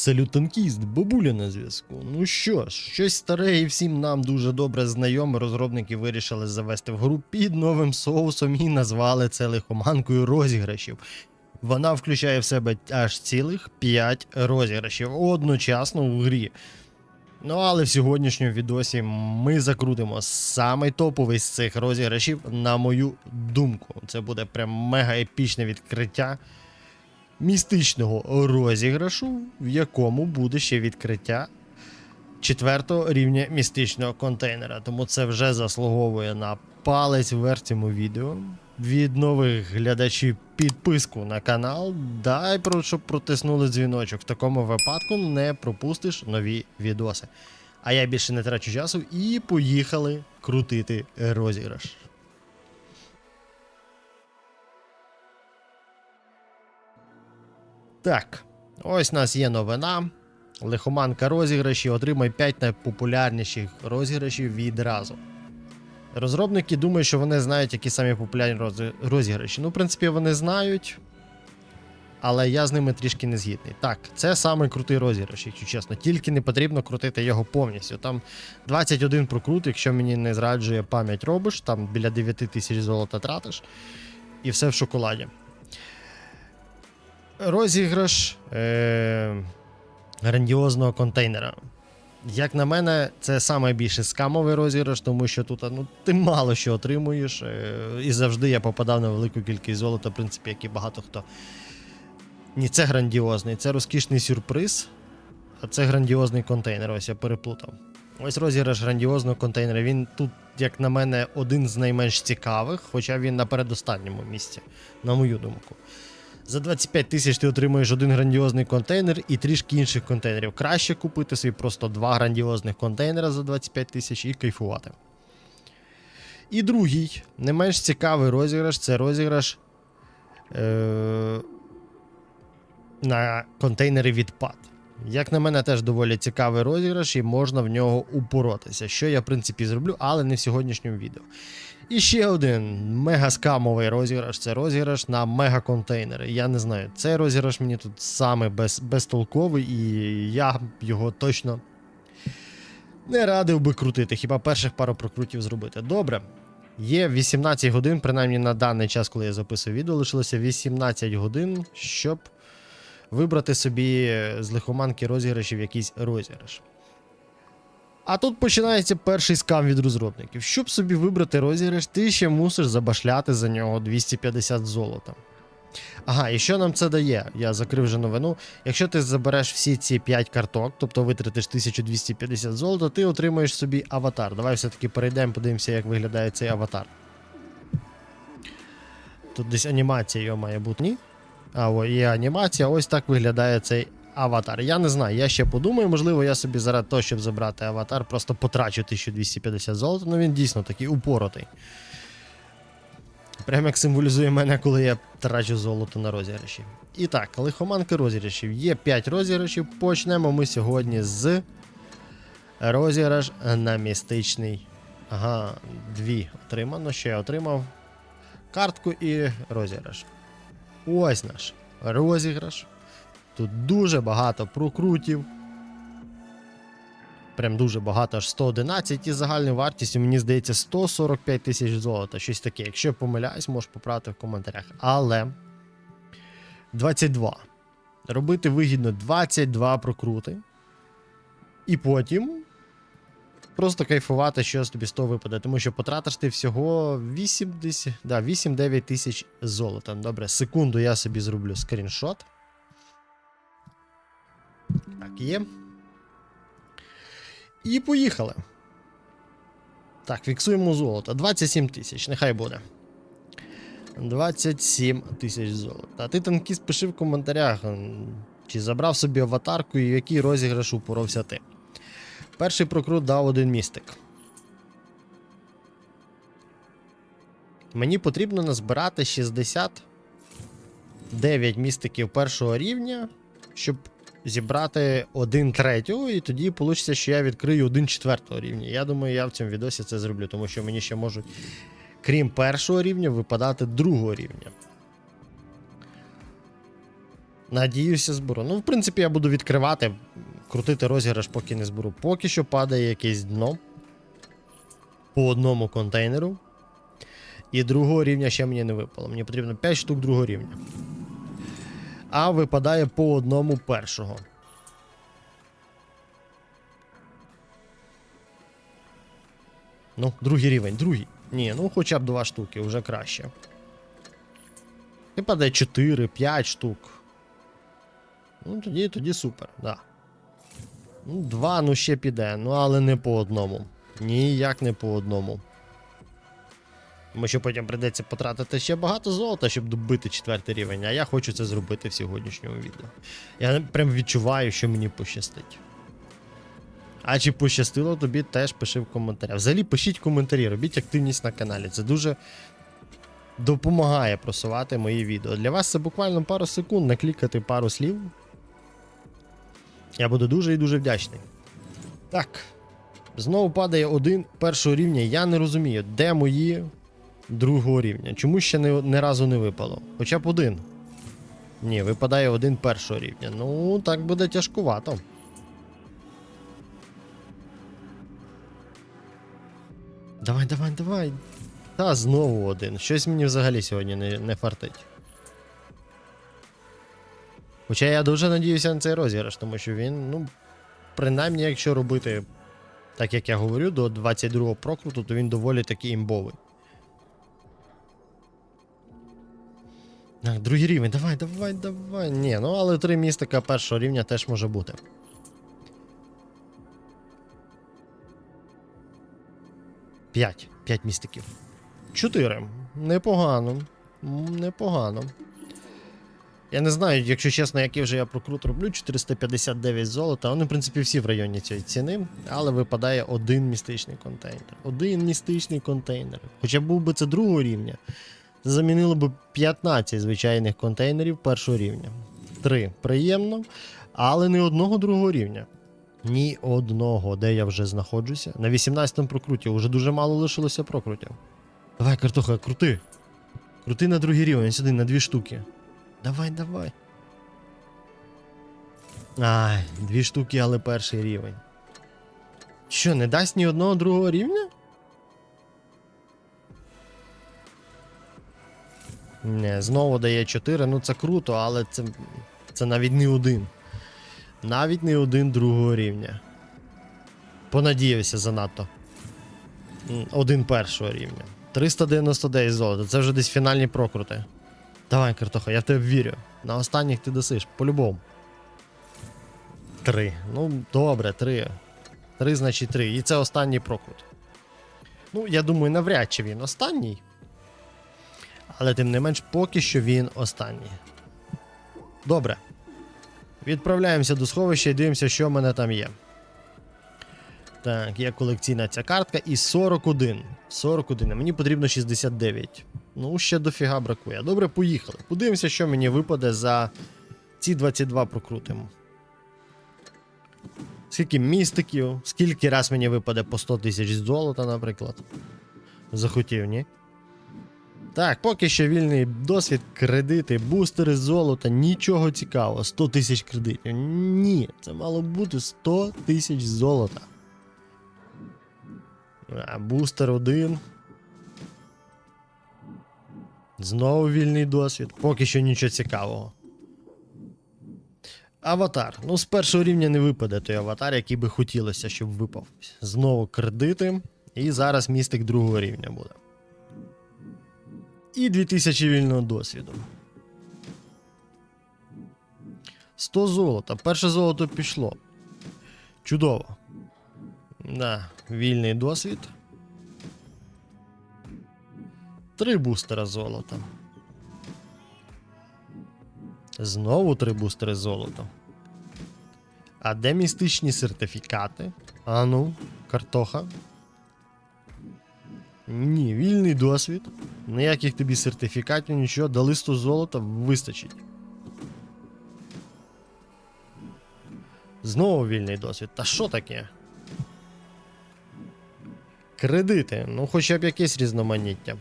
Салютанкіст, бабуля на зв'язку. Ну що ж, щось старе і всім нам дуже добре знайоме. Розробники вирішили завести в гру під новим соусом і назвали це лихоманкою розіграшів. Вона включає в себе аж цілих 5 розіграшів одночасно в грі. Ну, але в сьогоднішньому відосі ми закрутимо самий топовий з цих розіграшів, на мою думку. Це буде прям мега епічне відкриття містичного розіграшу, в якому буде ще відкриття четвертого рівня містичного контейнера. Тому це вже заслуговує на палець вверх цьому відео. Від нових глядачів підписку на канал. Дай про щоб протиснули дзвіночок. В такому випадку не пропустиш нові відоси. А я більше не трачу часу і поїхали крутити розіграш. Так, ось у нас є новина. Лихоманка розіграші отримай 5 найпопулярніших розіграшів відразу. Розробники думають, що вони знають, які самі популярні розіграші. Ну, в принципі, вони знають. Але я з ними трішки не згідний. Так, це самий крутий розіграш, якщо чесно. Тільки не потрібно крутити його повністю. Там 21 прокрут, якщо мені не зраджує пам'ять робиш, там біля 9 тисяч золота тратиш. І все в шоколаді. Розіграш е- грандіозного контейнера. Як на мене, це найбільший скамовий розіграш, тому що тут ну, ти мало що отримуєш. Е- і завжди я попадав на велику кількість золота, в принципі, як і багато хто. Ні, це грандіозний, це розкішний сюрприз, а це грандіозний контейнер. Ось я переплутав. Ось розіграш грандіозного контейнера. Він тут, як на мене, один з найменш цікавих, хоча він на передостанньому місці, на мою думку. За 25 тисяч ти отримуєш один грандіозний контейнер і трішки інших контейнерів. Краще купити собі просто два грандіозних контейнера за 25 тисяч і кайфувати. І другий, не менш цікавий розіграш це розіграш е- на контейнери відпад. Як на мене, теж доволі цікавий розіграш, і можна в нього упоротися, що я, в принципі, зроблю, але не в сьогоднішньому відео. І ще один мегаскамовий розіграш це розіграш на мегаконтейнери. Я не знаю, цей розіграш мені тут саме без, безтолковий, і я його точно не радив би крутити, хіба перших пару прокрутів зробити. Добре. Є 18 годин, принаймні на даний час, коли я записую відео, лишилося 18 годин, щоб вибрати собі з лихоманки розіграшів якийсь розіграш. А тут починається перший скам від розробників. Щоб собі вибрати розіграш, ти ще мусиш забашляти за нього 250 золота. Ага, і що нам це дає? Я закрив вже новину. Якщо ти забереш всі ці 5 карток, тобто витратиш 1250 золота, ти отримаєш собі аватар. Давай все-таки перейдемо, подивимося, як виглядає цей аватар. Тут десь анімація його має бути, ні? А, о, є анімація, ось так виглядає цей аватар. Я не знаю, я ще подумаю, можливо, я собі заради того, щоб забрати аватар, просто потрачу 1250 золота, ну він дійсно такий упоротий. Прям як символізує мене, коли я трачу золото на розіграші. І так, лихоманки розіграшів. Є 5 розіграшів. Почнемо ми сьогодні з розіграш на містичний. Ага, дві отримано. Ще я отримав картку і розіграш. Ось наш розіграш. Тут дуже багато прокрутів. Прям дуже багато, аж 111 і загальною вартістю, мені здається, 145 тисяч золота. Щось таке. Якщо я помиляюсь, можеш поправити в коментарях. Але 22. Робити вигідно 22 прокрути. І потім просто кайфувати, що тобі з того випаде. Тому що потратиш ти всього 8, десь, да, 8-9 тисяч золота. Добре, секунду я собі зроблю скріншот. Так, є. І поїхали. Так, фіксуємо золото. 27 тисяч, нехай буде. 27 тисяч золота. А ти танкіст пиши в коментарях, чи забрав собі аватарку і який розіграш упоровся ти. Перший прокрут дав один містик. Мені потрібно назбирати 69 містиків першого рівня, щоб зібрати один третього, і тоді вийде, що я відкрию один четвертого рівня. Я думаю, я в цьому відосі це зроблю, тому що мені ще можуть, крім першого рівня, випадати другого рівня. Надіюся, зберу. Ну, в принципі, я буду відкривати, крутити розіграш, поки не зберу. Поки що падає якесь дно по одному контейнеру. І другого рівня ще мені не випало. Мені потрібно 5 штук другого рівня. А випадає по одному першого. Ну, другий рівень, другий. Ні, ну хоча б два штуки, вже краще. Падає 4, 5 штук. Ну, тоді, тоді супер, да. Ну, два, ну ще піде, ну але не по одному. Ніяк не по одному. Тому що потім прийдеться потратити ще багато золота, щоб добити четвертий рівень, а я хочу це зробити в сьогоднішньому відео. Я прям відчуваю, що мені пощастить. А чи пощастило тобі, теж пиши в коментарях. Взагалі пишіть коментарі, робіть активність на каналі. Це дуже допомагає просувати мої відео. Для вас це буквально пару секунд наклікати пару слів. Я буду дуже і дуже вдячний. Так. Знову падає один першого рівня. Я не розумію, де мої другого рівня. Чому ще не, не разу не випало? Хоча б один. Ні, випадає один першого рівня. Ну, так буде тяжкувато. Давай, давай, давай. Та знову один. Щось мені взагалі сьогодні не, не фартить. Хоча я дуже надіюся на цей розіграш, тому що він, ну, принаймні, якщо робити, так як я говорю, до 22-го прокруту, то він доволі таки імбовий. Другий рівень, давай, давай, давай. Ні, ну але три містика першого рівня теж може бути. П'ять. П'ять містиків. Чотири. Непогано. Непогано. Я не знаю, якщо чесно, який вже я прокрут роблю, 459 золота. Вони, в принципі, всі в районі цієї ціни, але випадає один містичний контейнер. Один містичний контейнер. Хоча був би це другого рівня, замінило б 15 звичайних контейнерів першого рівня. Три. Приємно, але не одного другого рівня. Ні одного, де я вже знаходжуся. На 18-му прокруті вже дуже мало лишилося прокрутів. Давай, картоха, крути. Крути на другий рівень, сюди, на дві штуки. Давай, давай. Ай, дві штуки, але перший рівень. Що, не дасть ні одного другого рівня? Знову дає 4, ну це круто, але це, це навіть не один. Навіть не один другого рівня. Понадіявся занадто. Один першого рівня. 399 золота. Це вже десь фінальні прокрути. Давай, картоха, я в тебе вірю. На останніх ти досиш, по-любому. Три. Ну, добре, три. Три, значить три. І це останній прокрут. Ну, я думаю, навряд чи він останній. Але тим не менш, поки що він останній. Добре. Відправляємося до сховища і дивимося, що в мене там є. Так, є колекційна ця картка і 41. 41. А мені потрібно 69. Ну, ще дофіга бракує. Добре, поїхали. Подивимося, що мені випаде за ці 22 прокрутимо. Скільки містиків, скільки раз мені випаде по 100 тисяч золота, наприклад. Захотів, ні? Так, поки що вільний досвід, кредити, бустери золота, нічого цікавого. 100 тисяч кредитів. Ні, це мало бути 100 тисяч золота. А, бустер один. Знову вільний досвід. Поки що нічого цікавого. Аватар. Ну, з першого рівня не випаде той аватар, який би хотілося, щоб випав. Знову кредити. І зараз містик другого рівня буде. І 2000 вільного досвіду. 100 золота. Перше золото пішло. Чудово. Да, вільний досвід. Три бустера золота. Знову три бустери золота. А де містичні сертифікати? А ну, картоха. Ні, вільний досвід. Ніяких тобі сертифікатів, нічого, дали 100 золота, вистачить. Знову вільний досвід. Та що таке? Кредити. Ну, хоча б якесь різноманіття.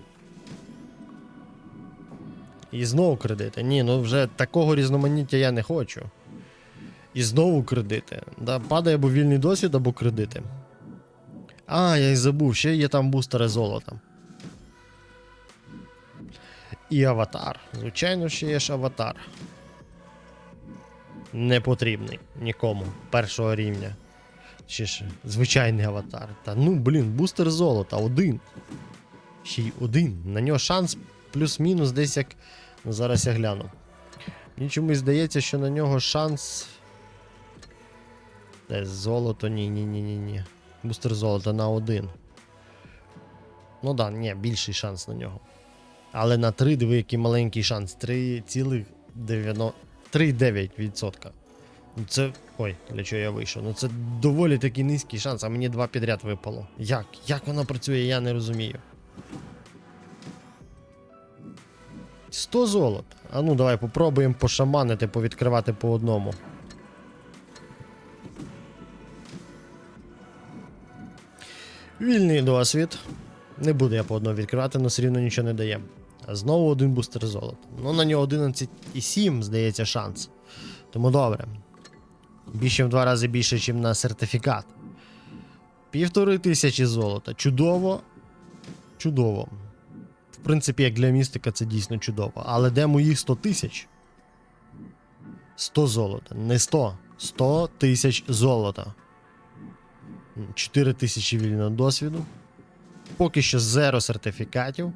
І знову кредити. Ні, ну вже такого різноманіття я не хочу. І знову кредити. Да, падає або вільний досвід, або кредити. А, я й забув, ще є там бустери золота. І аватар. Звичайно, ще є ж аватар. Не потрібний нікому першого рівня. Чи ж звичайний аватар. Та ну, блін, бустер золота, один. Ще й один. На нього шанс плюс-мінус десь як. Ну, зараз я гляну. Мені чомусь здається, що на нього шанс. Де золото, ні, ні, ні, ні, ні. Бустер золота на один. Ну да, ні, більший шанс на нього. Але на 3, диви, який маленький шанс. 3,9%. 3,9%. Ну це. Ой, для чого я вийшов? Ну це доволі такий низький шанс, а мені два підряд випало. Як? Як воно працює, я не розумію. 100 золота. А ну давай попробуємо пошаманити, повідкривати по одному. Вільний досвід. Не буду я по одному відкривати, але все рівно нічого не дає. А знову один бустер золота. Ну на нього 11,7, здається, шанс. Тому добре. Більше в два рази більше, ніж на сертифікат. Півтори тисячі золота. Чудово. Чудово. В принципі, як для містика це дійсно чудово. Але де моїх 100 тисяч? 100 золота. Не 100. 100 тисяч золота. 4 тисячі вільного досвіду. Поки що зеро сертифікатів.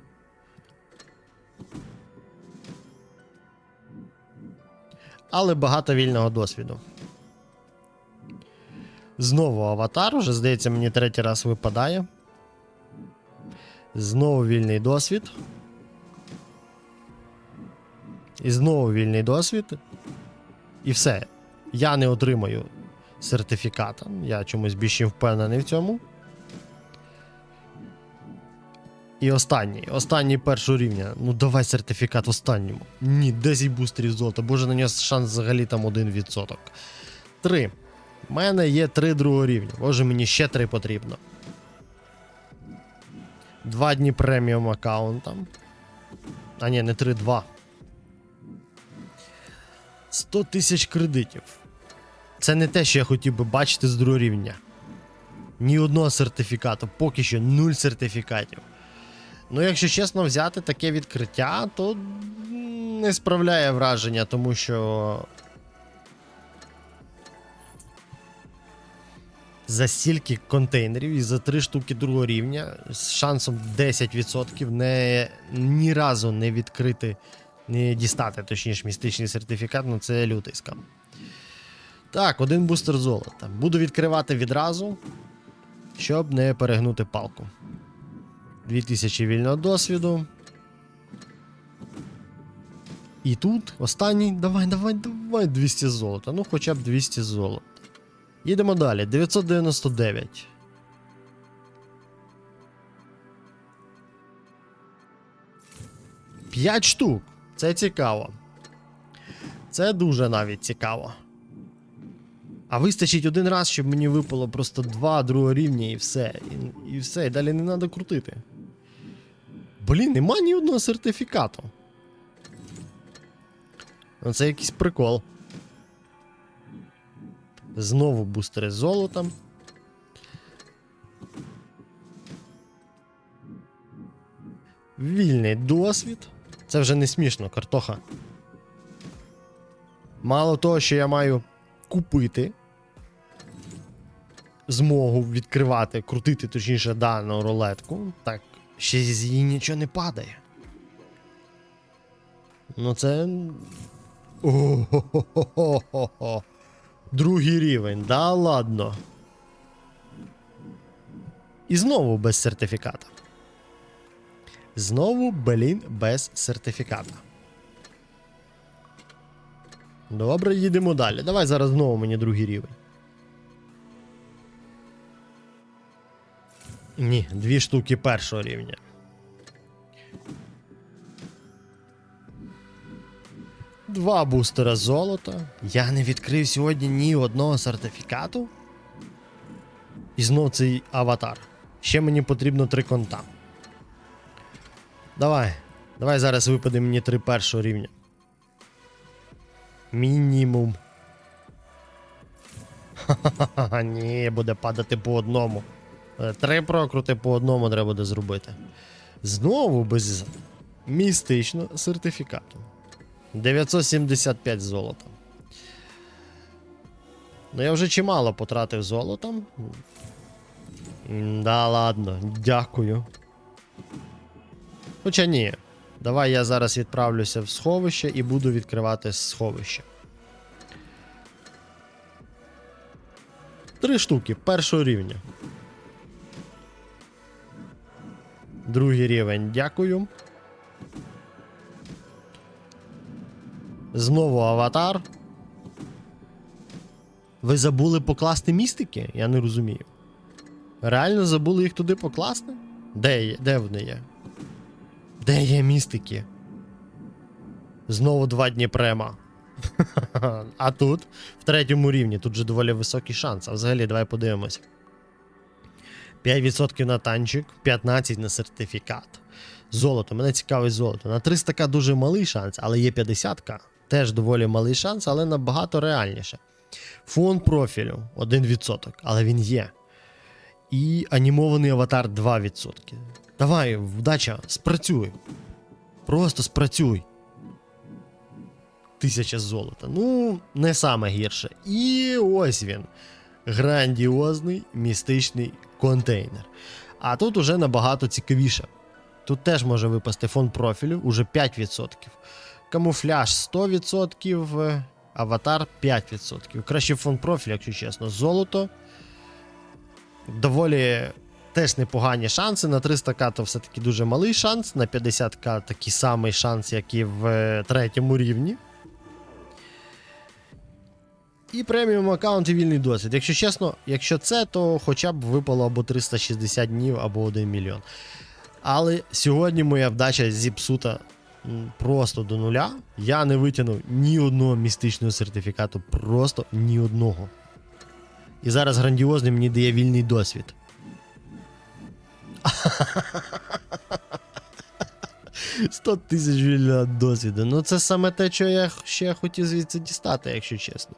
Але багато вільного досвіду. Знову аватар, уже, здається, мені третій раз випадає. Знову вільний досвід. І знову вільний досвід. І все. Я не отримаю сертифіката. Я чомусь більше впевнений в цьому. І останній. Останній першого рівня. Ну давай сертифікат останньому. Ні, 10 бустерів золота. Боже, на нього шанс взагалі там 1%. 3. У мене є 3 другого рівня. Боже, мені ще 3 потрібно. Два дні преміум аккаунтам. А ні, не 3, 2. 100 тисяч кредитів. Це не те, що я хотів би бачити з другого рівня. Ні одного сертифікату, поки що нуль сертифікатів. Ну, якщо чесно взяти таке відкриття, то не справляє враження, тому що. За стільки контейнерів і за три штуки другого рівня з шансом 10% не ні разу не відкрити, не дістати, точніше, містичний сертифікат, ну це лютий скам. Так, один бустер золота. Буду відкривати відразу, щоб не перегнути палку. 2000 вільного досвіду. І тут останній. Давай, давай, давай 200 золота. Ну, хоча б 200 золота. Їдемо далі. 999. П'ять штук. Це цікаво. Це дуже навіть цікаво. А вистачить один раз, щоб мені випало просто два другого рівня і все. І, і все, і далі не треба крутити. Блін, нема ні одного сертифікату. Ну, Це якийсь прикол. Знову бустери з золотом. Вільний досвід. Це вже не смішно, картоха. Мало того, що я маю купити змогу відкривати, крутити, точніше, дану рулетку, так, ще з її нічого не падає. Ну, це. О-хо-хо-хо-хо. Другий рівень, да ладно. І знову без сертифіката. Знову, блін, без сертифіката. Добре, їдемо далі. Давай зараз знову мені другий рівень. Ні, дві штуки першого рівня. Два бустера золота. Я не відкрив сьогодні ні одного сертифікату. І знов цей аватар. Ще мені потрібно три конта. Давай. Давай зараз випаде мені три першого рівня. Мінімум. Ха-ха-ха, ні, буде падати по одному. Е, Три прокрути по одному треба буде зробити. Знову без містичного сертифікату. 975 золота. Ну, я вже чимало потратив золотом. Да, ладно, дякую. Хоча ні. Давай я зараз відправлюся в сховище і буду відкривати сховище. Три штуки першого рівня. Другий рівень, дякую. Знову аватар. Ви забули покласти містики? Я не розумію. Реально забули їх туди покласти? Де є? Де вони є? Де є містики? Знову два дні према. а тут, в третьому рівні, тут же доволі високий шанс. А взагалі, давай подивимось. 5% на танчик, 15 на сертифікат. Золото, мене цікавить золото. На 300к дуже малий шанс, але є 50к. Теж доволі малий шанс, але набагато реальніше. Фон профілю 1%, але він є. І анімований аватар 2%. Давай, вдача, спрацюй. Просто спрацюй. Тисяча золота. Ну, не саме гірше. І ось він. Грандіозний містичний контейнер. А тут уже набагато цікавіше. Тут теж може випасти фон профілю, уже 5%. Камуфляж 100%, е, аватар 5%. Краще фон профілю, якщо чесно. Золото. Доволі теж непогані шанси. На 300к то все-таки дуже малий шанс, на 50к такий самий шанс, як і в е, третьому рівні. І преміум аккаунт і вільний досвід. Якщо чесно, якщо це, то хоча б випало або 360 днів, або 1 мільйон. Але сьогодні моя вдача зіпсута просто до нуля. Я не витягнув ні одного містичного сертифікату, просто ні одного. І зараз грандіозний мені дає вільний досвід. Сто тисяч вільного досвіду. Ну це саме те, що я ще хотів звідси дістати, якщо чесно.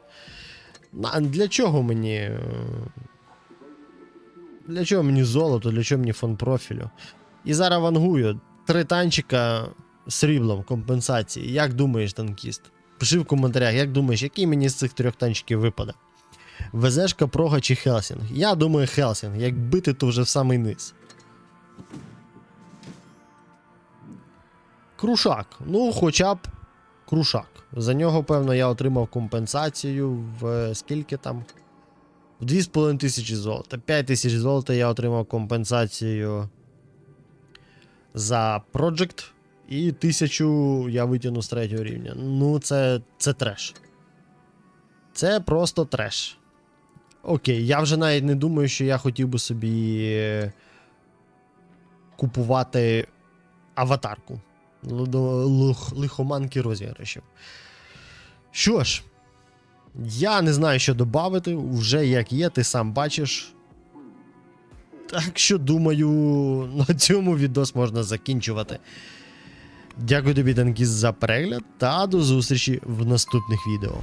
На, для чого мені. е, Для чого мені золото, для чого мені фон профілю? І зараз вангую. Три танчика сріблом компенсації. Як думаєш, танкіст? Пиши в коментарях, як думаєш, який мені з цих трьох танчиків випаде? Везешка, прога чи Хелсінг? Я думаю, Хелсінг. Як бити, то вже в самий низ. Крушак. Ну, хоча б крушак. За нього, певно, я отримав компенсацію в е, скільки там? В 2,5 тисячі золота. 5 тисяч золота я отримав компенсацію за Project. І тисячу я витягну з третього рівня. Ну, це, це треш. Це просто треш. Окей, я вже навіть не думаю, що я хотів би собі е, купувати аватарку. Лихоманки розіграшів. Що ж, я не знаю, що додати. Вже як є, ти сам бачиш. Так що, думаю, на цьому відос можна закінчувати. Дякую тобі, Танкіст, за перегляд та до зустрічі в наступних відео.